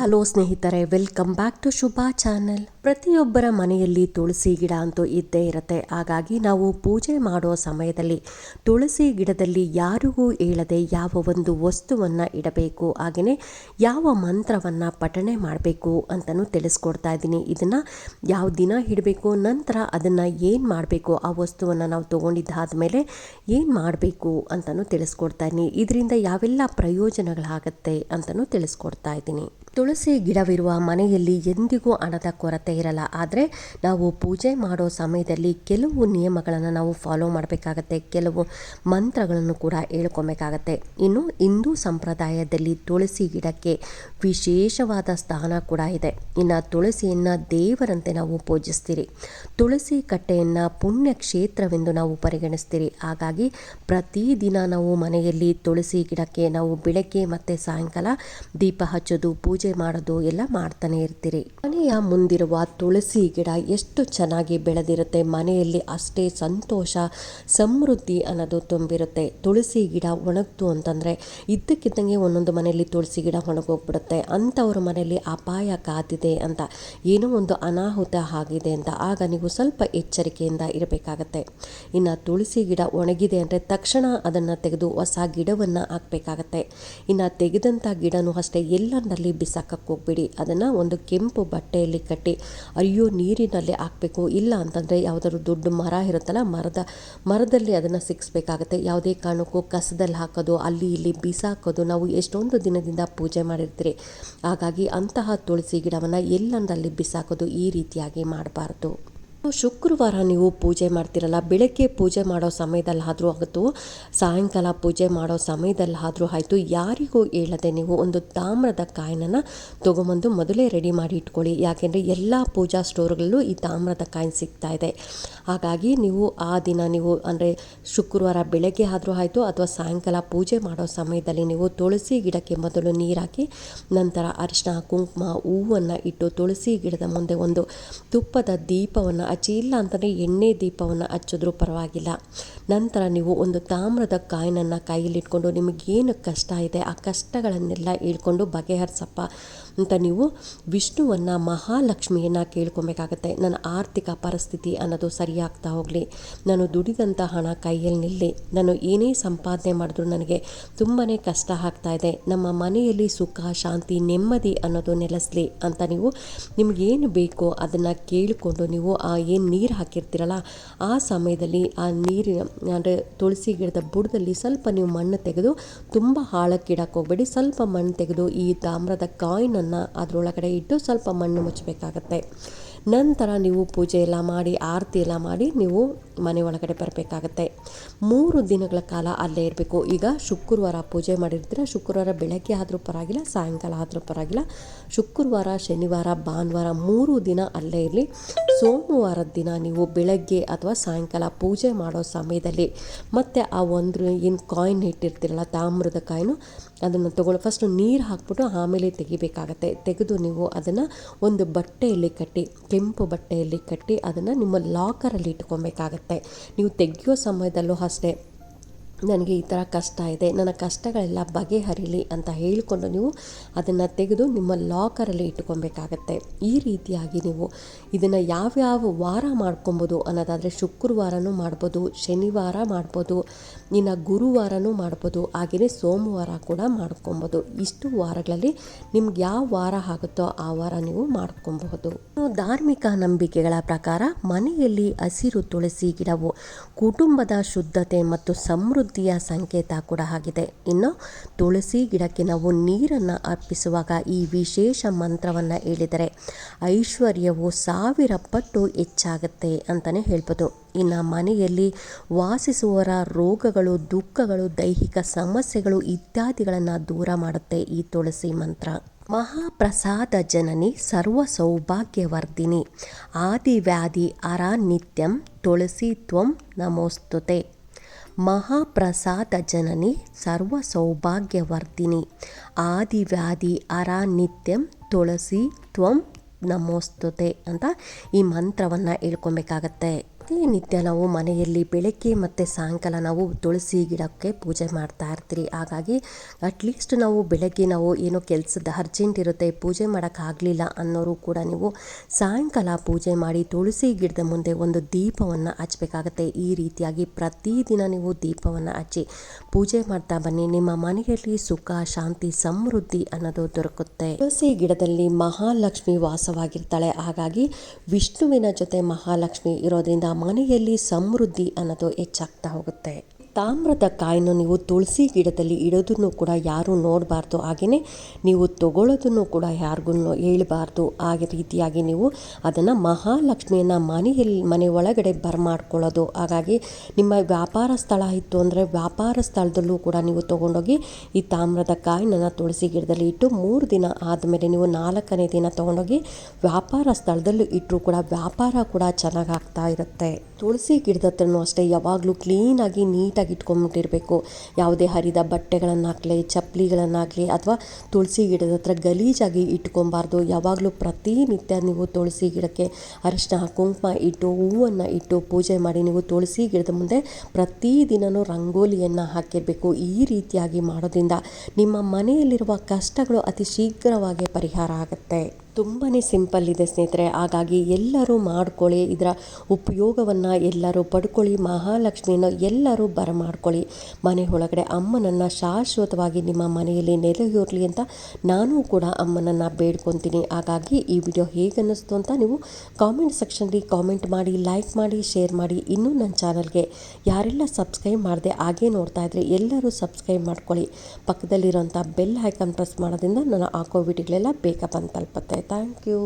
Hello ಸ್ನೇಹಿತರೆ, welcome back to Shubha channel. ಪ್ರತಿಯೊಬ್ಬರ ಮನೆಯಲ್ಲಿ ತುಳಸಿ ಗಿಡ ಅಂತೂ ಇದ್ದೇ ಇರುತ್ತೆ. ಹಾಗಾಗಿ ನಾವು ಪೂಜೆ ಮಾಡೋ ಸಮಯದಲ್ಲಿ ತುಳಸಿ ಗಿಡದಲ್ಲಿ ಯಾರಿಗೂ ಹೇಳದೆ ಯಾವ ಒಂದು ವಸ್ತುವನ್ನು ಇಡಬೇಕು ಹಾಗೆಯೇ ಯಾವ ಮಂತ್ರವನ್ನು ಪಠಣೆ ಮಾಡಬೇಕು ಅಂತಲೂ ತಿಳಿಸ್ಕೊಡ್ತಾ ಇದ್ದೀನಿ. ಇದನ್ನು ಯಾವ ದಿನ ಇಡಬೇಕು, ನಂತರ ಅದನ್ನು ಏನು ಮಾಡಬೇಕು, ಆ ವಸ್ತುವನ್ನು ನಾವು ತೊಗೊಂಡಿದ್ದಾದ ಮೇಲೆ ಏನು ಮಾಡಬೇಕು ಅಂತಲೂ ತಿಳಿಸ್ಕೊಡ್ತಾ ಇದ್ದೀನಿ. ಇದರಿಂದ ಯಾವೆಲ್ಲ ಪ್ರಯೋಜನಗಳಾಗತ್ತೆ ಅಂತಲೂ ತಿಳಿಸ್ಕೊಡ್ತಾ ಇದ್ದೀನಿ. ತುಳಸಿ ಗಿಡವಿರುವ ಮನೆಯಲ್ಲಿ ಎಂದಿಗೂ ಹಣದ ಕೊರತೆ ಇರಲ್ಲ. ಆದರೆ ನಾವು ಪೂಜೆ ಮಾಡೋ ಸಮಯದಲ್ಲಿ ಕೆಲವು ನಿಯಮಗಳನ್ನು ನಾವು ಫಾಲೋ ಮಾಡಬೇಕಾಗತ್ತೆ. ಕೆಲವು ಮಂತ್ರಗಳನ್ನು ಕೂಡ ಹೇಳ್ಕೊಬೇಕಾಗತ್ತೆ. ಇನ್ನು ಹಿಂದೂ ಸಂಪ್ರದಾಯದಲ್ಲಿ ತುಳಸಿ ಗಿಡಕ್ಕೆ ವಿಶೇಷವಾದ ಸ್ಥಾನ ಕೂಡ ಇದೆ. ಇನ್ನು ತುಳಸಿಯನ್ನು ದೇವರಂತೆ ನಾವು ಪೂಜಿಸ್ತೀರಿ. ತುಳಸಿ ಕಟ್ಟೆಯನ್ನು ಪುಣ್ಯ ಕ್ಷೇತ್ರವೆಂದು ನಾವು ಪರಿಗಣಿಸ್ತೀರಿ. ಹಾಗಾಗಿ ಪ್ರತಿದಿನ ನಾವು ಮನೆಯಲ್ಲಿ ತುಳಸಿ ಗಿಡಕ್ಕೆ ನಾವು ಬೆಳಗ್ಗೆ ಮತ್ತು ಸಾಯಂಕಾಲ ದೀಪ ಹಚ್ಚೋದು, ಪೂಜೆ ಮಾಡೋದು ಎಲ್ಲ ಮಾಡ್ತಾನೆ ಇರ್ತೀರಿ. ಮನೆಯ ಮುಂದಿರುವ ತುಳಸಿ ಗಿಡ ಎಷ್ಟು ಚೆನ್ನಾಗಿ ಬೆಳೆದಿರುತ್ತೆ, ಮನೆಯಲ್ಲಿ ಅಷ್ಟೇ ಸಂತೋಷ, ಸಮೃದ್ಧಿ ಅನ್ನೋದು ತುಂಬಿರುತ್ತೆ. ತುಳಸಿ ಗಿಡ ಒಣಗ್ತು ಅಂತಂದರೆ ಇದ್ದಕ್ಕಿದ್ದಂಗೆ ಒಂದೊಂದು ಮನೆಯಲ್ಲಿ ತುಳಸಿ ಗಿಡ ಒಣಗೋಗ್ಬಿಡುತ್ತೆ. ಅಂಥವ್ರ ಮನೆಯಲ್ಲಿ ಅಪಾಯ ಕಾದಿದೆ ಅಂತ, ಏನೋ ಒಂದು ಅನಾಹುತ ಆಗಿದೆ ಅಂತ. ಆಗ ನೀವು ಸ್ವಲ್ಪ ಎಚ್ಚರಿಕೆಯಿಂದ ಇರಬೇಕಾಗತ್ತೆ. ಇನ್ನು ತುಳಸಿ ಗಿಡ ಒಣಗಿದೆ ಅಂದರೆ ತಕ್ಷಣ ಅದನ್ನು ತೆಗೆದು ಹೊಸ ಗಿಡವನ್ನು ಹಾಕಬೇಕಾಗತ್ತೆ. ಇನ್ನು ತೆಗೆದಂಥ ಗಿಡನೂ ಅಷ್ಟೇ ಎಲ್ಲರಲ್ಲಿ ಬಿಸಾಕಕ್ಕೆ ಹೋಗ್ಬೇಡಿ. ಅದನ್ನು ಒಂದು ಕೆಂಪು ಬಟ್ಟೆಯಲ್ಲಿ ಕಟ್ಟಿ, ಅಯ್ಯೋ, ನೀರಿನಲ್ಲಿ ಹಾಕಬೇಕು. ಇಲ್ಲ ಅಂತಂದರೆ ಯಾವುದಾದ್ರು ದೊಡ್ಡ ಮರ ಇರುತ್ತಲ್ಲ, ಮರದ, ಮರದಲ್ಲಿ ಅದನ್ನು ಸಿಕ್ಸ್ಬೇಕಾಗತ್ತೆ. ಯಾವುದೇ ಕಾರಣಕ್ಕೂ ಕಸದಲ್ಲಿ ಹಾಕೋದು, ಅಲ್ಲಿ ಇಲ್ಲಿ ಬಿಸಾಕೋದು, ನಾವು ಎಷ್ಟೊಂದು ದಿನದಿಂದ ಪೂಜೆ ಮಾಡಿರ್ತೀರಿ. ಹಾಗಾಗಿ ಅಂತಹ ತುಳಸಿ ಗಿಡವನ್ನು ಎಲ್ಲಂದಲ್ಲಿ ಬಿಸಾಕೋದು ಈ ರೀತಿಯಾಗಿ ಮಾಡಬಾರ್ದು. ಶುಕ್ರವಾರ ನೀವು ಪೂಜೆ ಮಾಡ್ತಿರಲ್ಲ, ಬೆಳಗ್ಗೆ ಪೂಜೆ ಮಾಡೋ ಸಮಯದಲ್ಲಿ ಆದರೂ ಆಗುತ್ತೋ, ಸಾಯಂಕಾಲ ಪೂಜೆ ಮಾಡೋ ಸಮಯದಲ್ಲಿ ಆದರೂ ಆಯಿತು, ಯಾರಿಗೂ ಹೇಳದೆ ನೀವು ಒಂದು ತಾಮ್ರದ ಕಾಯಿನನ್ನು ತೊಗೊಂಬಂದು ಮೊದಲೇ ರೆಡಿ ಮಾಡಿ ಇಟ್ಕೊಳ್ಳಿ. ಯಾಕೆಂದರೆ ಎಲ್ಲ ಪೂಜಾ ಸ್ಟೋರ್ಗಳಲ್ಲೂ ಈ ತಾಮ್ರದ ಕಾಯಿನ್ ಸಿಗ್ತಾ ಇದೆ. ಹಾಗಾಗಿ ನೀವು ಆ ದಿನ ನೀವು ಅಂದರೆ ಶುಕ್ರವಾರ ಬೆಳಗ್ಗೆ ಆದರೂ ಆಯಿತು ಅಥವಾ ಸಾಯಂಕಾಲ ಪೂಜೆ ಮಾಡೋ ಸಮಯದಲ್ಲಿ ನೀವು ತುಳಸಿ ಗಿಡಕ್ಕೆ ಮೊದಲು ನೀರಾಕಿ, ನಂತರ ಅರಿಶಿನ ಕುಂಕುಮ, ಹೂವನ್ನು ಇಟ್ಟು ತುಳಸಿ ಗಿಡದ ಮುಂದೆ ಒಂದು ತುಪ್ಪದ ದೀಪವನ್ನು ಹಚ್ಚಿ ಇಲ್ಲ ಅಂತಂದರೆ ಎಣ್ಣೆ ದೀಪವನ್ನು ಹಚ್ಚಿದ್ರೂ ಪರವಾಗಿಲ್ಲ. ನಂತರ ನೀವು ಒಂದು ತಾಮ್ರದ ಕಾಯಿನನ್ನು ಕೈಯಲ್ಲಿಟ್ಕೊಂಡು ನಿಮಗೇನು ಕಷ್ಟ ಇದೆ ಆ ಕಷ್ಟಗಳನ್ನೆಲ್ಲ ಹೇಳ್ಕೊಂಡು ಬಗೆಹರಿಸಪ್ಪ. ಅಂತ ನೀವು ವಿಷ್ಣುವನ್ನು ಮಹಾಲಕ್ಷ್ಮಿಯನ್ನು ಕೇಳ್ಕೊಬೇಕಾಗತ್ತೆ. ನನ್ನ ಆರ್ಥಿಕ ಪರಿಸ್ಥಿತಿ ಅನ್ನೋದು ಸರಿಯಾಗ್ತಾ ಹೋಗಲಿ. ನಾನು ದುಡಿದಂಥ ಹಣ ಕೈಯಲ್ಲಿ ನಿಲ್ಲಿ. ನಾನು ಏನೇ ಸಂಪಾದನೆ ಮಾಡಿದ್ರು ನನಗೆ ತುಂಬಾ ಕಷ್ಟ ಆಗ್ತಾ ಇದೆ. ನಮ್ಮ ಮನೆಯಲ್ಲಿ ಸುಖ, ಶಾಂತಿ, ನೆಮ್ಮದಿ ಅನ್ನೋದು ನೆಲೆಸಲಿ ಅಂತ ನೀವು ನಿಮಗೇನು ಬೇಕೋ ಅದನ್ನು ಕೇಳಿಕೊಂಡು ನೀವು ಆ ಏನು ನೀರು ಹಾಕಿರ್ತೀರಲ್ಲ, ಆ ಸಮಯದಲ್ಲಿ ಆ ನೀರಿನ, ಅಂದರೆ ತುಳಸಿ ಗಿಡದ ಬುಡದಲ್ಲಿ ಸ್ವಲ್ಪ ನೀವು ಮಣ್ಣು ತೆಗೆದು ತುಂಬ ಹಾಳಕ್ಕಿಡಕ್ಕೆ ಹೋಗಬೇಡಿ. ಸ್ವಲ್ಪ ಮಣ್ಣು ತೆಗೆದು ಈ ತಾಮ್ರದ ಕಾಯಿನನ್ನು ಅದರೊಳಗಡೆ ಇಟ್ಟು ಸ್ವಲ್ಪ ಮಣ್ಣು ಮುಚ್ಚಬೇಕಾಗತ್ತೆ. ನಂತರ ನೀವು ಪೂಜೆ ಎಲ್ಲ ಮಾಡಿ, ಆರತಿ ಎಲ್ಲ ಮಾಡಿ ನೀವು ಮನೆ ಒಳಗಡೆ ಬರಬೇಕಾಗತ್ತೆ. ಮೂರು ದಿನಗಳ ಕಾಲ ಅಲ್ಲೇ ಇರಬೇಕು. ಈಗ ಶುಕ್ರವಾರ ಪೂಜೆ ಮಾಡಿರ್ತೀರ, ಶುಕ್ರವಾರ ಬೆಳಗ್ಗೆ ಆದರೂ ಪರವಾಗಿಲ್ಲ, ಸಾಯಂಕಾಲ ಆದರೂ ಪರವಾಗಿಲ್ಲ. ಶುಕ್ರವಾರ, ಶನಿವಾರ, ಭಾನುವಾರ ಮೂರು ದಿನ ಅಲ್ಲೇ ಇರಲಿ. ಸೋಮವಾರದ ದಿನ ನೀವು ಬೆಳಗ್ಗೆ ಅಥವಾ ಸಾಯಂಕಾಲ ಪೂಜೆ ಮಾಡೋ ಸಮಯದಲ್ಲಿ ಮತ್ತು ಆ ಒಂದು ಏನು ಕಾಯಿನ್ ಇಟ್ಟಿರ್ತೀರಲ್ಲ ತಾಮ್ರದ ಕಾಯಿನು ಅದನ್ನು ತಗೊಳ್ಳೋ. ಫಸ್ಟು ನೀರು ಹಾಕ್ಬಿಟ್ಟು ಆಮೇಲೆ ತೆಗಿಬೇಕಾಗತ್ತೆ. ತೆಗೆದು ನೀವು ಅದನ್ನು ಒಂದು ಬಟ್ಟೆಯಲ್ಲಿ ಕಟ್ಟಿ ಕೆಂಪು ಬಟ್ಟೆಯಲ್ಲಿ ಕಟ್ಟಿ ಅದನ್ನು ನಿಮ್ಮ ಲಾಕರಲ್ಲಿ ಇಟ್ಕೊಬೇಕಾಗತ್ತೆ. ನೀವು ತೆಗೆಯೋ ಸಮಯದಲ್ಲೂ ಅಷ್ಟೇ. ನನಗೆ ಈ ಥರ ಕಷ್ಟ ಇದೆ, ನನ್ನ ಕಷ್ಟಗಳೆಲ್ಲ ಬಗೆಹರಿಲಿ ಅಂತ ಹೇಳಿಕೊಂಡು ನೀವು ಅದನ್ನು ತೆಗೆದು ನಿಮ್ಮ ಲಾಕರಲ್ಲಿ ಇಟ್ಕೊಬೇಕಾಗತ್ತೆ. ಈ ರೀತಿಯಾಗಿ ನೀವು ಇದನ್ನು ಯಾವ್ಯಾವ ವಾರ ಮಾಡ್ಕೊಬೋದು ಅನ್ನೋದಾದರೆ ಶುಕ್ರವಾರನೂ ಮಾಡ್ಬೋದು, ಶನಿವಾರ ಮಾಡ್ಬೋದು, ಇನ್ನು ಗುರುವಾರನೂ ಮಾಡ್ಬೋದು, ಹಾಗೆಯೇ ಸೋಮವಾರ ಕೂಡ ಮಾಡ್ಕೊಬೋದು. ಇಷ್ಟು ವಾರಗಳಲ್ಲಿ ನಿಮ್ಗೆ ಯಾವ ವಾರ ಆಗುತ್ತೋ ಆ ವಾರ ನೀವು ಮಾಡ್ಕೊಬಹುದು. ಧಾರ್ಮಿಕ ನಂಬಿಕೆಗಳ ಪ್ರಕಾರ ಮನೆಯಲ್ಲಿ ಹಸಿರು ತುಳಸಿ ಗಿಡವು ಕುಟುಂಬದ ಶುದ್ಧತೆ ಮತ್ತು ಸಮೃದ್ಧಿಯ ಸಂಕೇತ ಕೂಡ ಆಗಿದೆ. ಇನ್ನು ತುಳಸಿ ಗಿಡಕ್ಕೆ ನಾವು ನೀರನ್ನು ಅರ್ಪಿಸುವಾಗ ಈ ವಿಶೇಷ ಮಂತ್ರವನ್ನು ಹೇಳಿದರೆ ಐಶ್ವರ್ಯವು ಸಾವಿರ ಪಟ್ಟು ಹೆಚ್ಚಾಗುತ್ತೆ ಅಂತಲೇ ಹೇಳ್ಬೋದು. ಇನ್ನು ಮನೆಯಲ್ಲಿ ವಾಸಿಸುವರ ರೋಗಗಳು, ದುಃಖಗಳು, ದೈಹಿಕ ಸಮಸ್ಯೆಗಳು ಇತ್ಯಾದಿಗಳನ್ನು ದೂರ ಮಾಡುತ್ತೆ ಈ ತುಳಸಿ ಮಂತ್ರ. ಮಹಾಪ್ರಸಾದ ಜನನಿ ಸರ್ವ ಸೌಭಾಗ್ಯವರ್ಧಿನಿ ಆದಿವ್ಯಾಧಿ ಅರ ನಿತ್ಯಂ ತುಳಸಿ ತ್ವಂ ನಮೋಸ್ತುತೆ. ಮಹಾಪ್ರಸಾದ ಜನನಿ ಸರ್ವ ಸೌಭಾಗ್ಯವರ್ಧಿನಿ ಆದಿವ್ಯಾಧಿ ಅರ ನಿತ್ಯಂ ತುಳಸಿ ತ್ವಂ ನಮೋಸ್ತುತೆ ಅಂತ ಈ ಮಂತ್ರವನ್ನು ಹೇಳ್ಕೊಬೇಕಾಗತ್ತೆ. ಪ್ರತಿನಿತ್ಯ ನಾವು ಮನೆಯಲ್ಲಿ ಬೆಳಗ್ಗೆ ಮತ್ತು ಸಾಯಂಕಾಲ ನಾವು ತುಳಸಿ ಗಿಡಕ್ಕೆ ಪೂಜೆ ಮಾಡ್ತಾ ಇರ್ತೀರಿ. ಹಾಗಾಗಿ ಅಟ್ಲೀಸ್ಟ್ ನಾವು ಬೆಳಗ್ಗೆ ನಾವು ಏನೋ ಕೆಲಸದ ಅರ್ಜೆಂಟ್ ಇರುತ್ತೆ, ಪೂಜೆ ಮಾಡೋಕ್ಕಾಗಲಿಲ್ಲ ಅನ್ನೋರು ಕೂಡ ನೀವು ಸಾಯಂಕಾಲ ಪೂಜೆ ಮಾಡಿ ತುಳಸಿ ಗಿಡದ ಮುಂದೆ ಒಂದು ದೀಪವನ್ನು ಹಚ್ಚಬೇಕಾಗತ್ತೆ ಈ ರೀತಿಯಾಗಿ ಪ್ರತಿದಿನ ನೀವು ದೀಪವನ್ನು ಹಚ್ಚಿ ಪೂಜೆ ಮಾಡ್ತಾ ಬನ್ನಿ. ನಿಮ್ಮ ಮನೆಯಲ್ಲಿ ಸುಖ, ಶಾಂತಿ, ಸಮೃದ್ಧಿ ಅನ್ನೋದು ದೊರಕುತ್ತೆ. ತುಳಸಿ ಗಿಡದಲ್ಲಿ ಮಹಾಲಕ್ಷ್ಮಿ ವಾಸವಾಗಿರ್ತಾಳೆ. ಹಾಗಾಗಿ ವಿಷ್ಣುವಿನ ಜೊತೆ ಮಹಾಲಕ್ಷ್ಮಿ ಇರೋದ್ರಿಂದ ಮನೆಯಲ್ಲಿ ಸಮೃದ್ಧಿ ಅನ್ನೋದು ಹೆಚ್ಚಾಗ್ತಾ ಹೋಗುತ್ತೆ. ತಾಮ್ರದ ಕಾಯನ್ನು ನೀವು ತುಳಸಿ ಗಿಡದಲ್ಲಿ ಇಡೋದನ್ನು ಕೂಡ ಯಾರೂ ನೋಡಬಾರ್ದು. ಹಾಗೆಯೇ ನೀವು ತಗೊಳ್ಳೋದನ್ನು ಕೂಡ ಯಾರಿಗೂ ಹೇಳಬಾರ್ದು. ಹಾಗೆ ರೀತಿಯಾಗಿ ನೀವು ಅದನ್ನು ಮಹಾಲಕ್ಷ್ಮಿಯನ್ನು ಮನೆಯಲ್ಲಿ, ಮನೆ ಒಳಗಡೆ ಬರಮಾಡ್ಕೊಳ್ಳೋದು. ಹಾಗಾಗಿ ನಿಮ್ಮ ವ್ಯಾಪಾರ ಸ್ಥಳ ಇತ್ತು ಅಂದರೆ ವ್ಯಾಪಾರ ಸ್ಥಳದಲ್ಲೂ ಕೂಡ ನೀವು ತೊಗೊಂಡೋಗಿ ಈ ತಾಮ್ರದ ಕಾಯಿನ ತುಳಸಿ ಗಿಡದಲ್ಲಿ ಇಟ್ಟು ಮೂರು ದಿನ ಆದಮೇಲೆ ನೀವು ನಾಲ್ಕನೇ ದಿನ ತೊಗೊಂಡೋಗಿ ವ್ಯಾಪಾರ ಸ್ಥಳದಲ್ಲೂ ಇಟ್ಟರೂ ಕೂಡ ವ್ಯಾಪಾರ ಕೂಡ ಚೆನ್ನಾಗಿ ಆಗ್ತಾ ಇರುತ್ತೆ. ತುಳಸಿ ಗಿಡದ ಹತ್ರನೂ ಅಷ್ಟೇ, ಯಾವಾಗಲೂ ಕ್ಲೀನಾಗಿ ನೀಟಾಗಿ ಇಟ್ಕೊಂಬಿಟ್ಟಿರಬೇಕು ಯಾವುದೇ ಹರಿದ ಬಟ್ಟೆಗಳನ್ನಾಗಲಿ, ಚಪ್ಪಲಿಗಳನ್ನಾಗಲಿ ಅಥವಾ ತುಳಸಿ ಗಿಡದ ಹತ್ರ ಗಲೀಜಾಗಿ ಇಟ್ಕೊಬಾರ್ದು. ಯಾವಾಗಲೂ ಪ್ರತಿನಿತ್ಯ ನೀವು ತುಳಸಿ ಗಿಡಕ್ಕೆ ಅರಿಶಿನ ಕುಂಕುಮ ಇಟ್ಟು, ಹೂವನ್ನು ಇಟ್ಟು ಪೂಜೆ ಮಾಡಿ ನೀವು ತುಳಸಿ ಗಿಡದ ಮುಂದೆ ಪ್ರತಿದಿನವೂ ರಂಗೋಲಿಯನ್ನು ಹಾಕಿರಬೇಕು. ಈ ರೀತಿಯಾಗಿ ಮಾಡೋದ್ರಿಂದ ನಿಮ್ಮ ಮನೆಯಲ್ಲಿರುವ ಕಷ್ಟಗಳು ಅತಿ ಶೀಘ್ರವಾಗಿ ಪರಿಹಾರ ಆಗುತ್ತೆ. ತುಂಬಾ ಸಿಂಪಲ್ ಇದೆ ಸ್ನೇಹಿತರೆ. ಹಾಗಾಗಿ ಎಲ್ಲರೂ ಮಾಡ್ಕೊಳ್ಳಿ. ಇದರ ಉಪಯೋಗವನ್ನು ಎಲ್ಲರೂ ಪಡ್ಕೊಳ್ಳಿ. ಮಹಾಲಕ್ಷ್ಮಿಯನ್ನು ಎಲ್ಲರೂ ಬರಮಾಡ್ಕೊಳ್ಳಿ. ಮನೆ ಒಳಗಡೆ ಅಮ್ಮನನ್ನು ಶಾಶ್ವತವಾಗಿ ನಿಮ್ಮ ಮನೆಯಲ್ಲಿ ನೆಲೆಯೂರಲಿ ಅಂತ ನಾನು ಕೂಡ ಅಮ್ಮನನ್ನು ಬೇಡ್ಕೊತೀನಿ. ಹಾಗಾಗಿ ಈ ವಿಡಿಯೋ ಹೇಗನ್ನಿಸ್ತು ಅಂತ ನೀವು ಕಾಮೆಂಟ್ ಸೆಕ್ಷನ್ಲಿ ಕಾಮೆಂಟ್ ಮಾಡಿ ಲೈಕ್ ಮಾಡಿ ಶೇರ್ ಮಾಡಿ. ಇನ್ನೂ ನನ್ನ ಚಾನಲ್ಗೆ ಯಾರೆಲ್ಲ ಸಬ್ಸ್ಕ್ರೈಬ್ ಮಾಡಿದೆ ಹಾಗೆ ನೋಡ್ತಾ ಇದ್ರೆ ಎಲ್ಲರೂ ಸಬ್ಸ್ಕ್ರೈಬ್ ಮಾಡ್ಕೊಳ್ಳಿ. ಪಕ್ಕದಲ್ಲಿರೋಂಥ ಬೆಲ್ ಐಕಾನ್ ಪ್ರೆಸ್ ಮಾಡೋದ್ರಿಂದ ನಾನು ಹಾಕೋ ವಿಡಿಯೋಗಳೆಲ್ಲ ಬೇಗ ಬಂದು ತಲುಪುತ್ತೆ. Thank you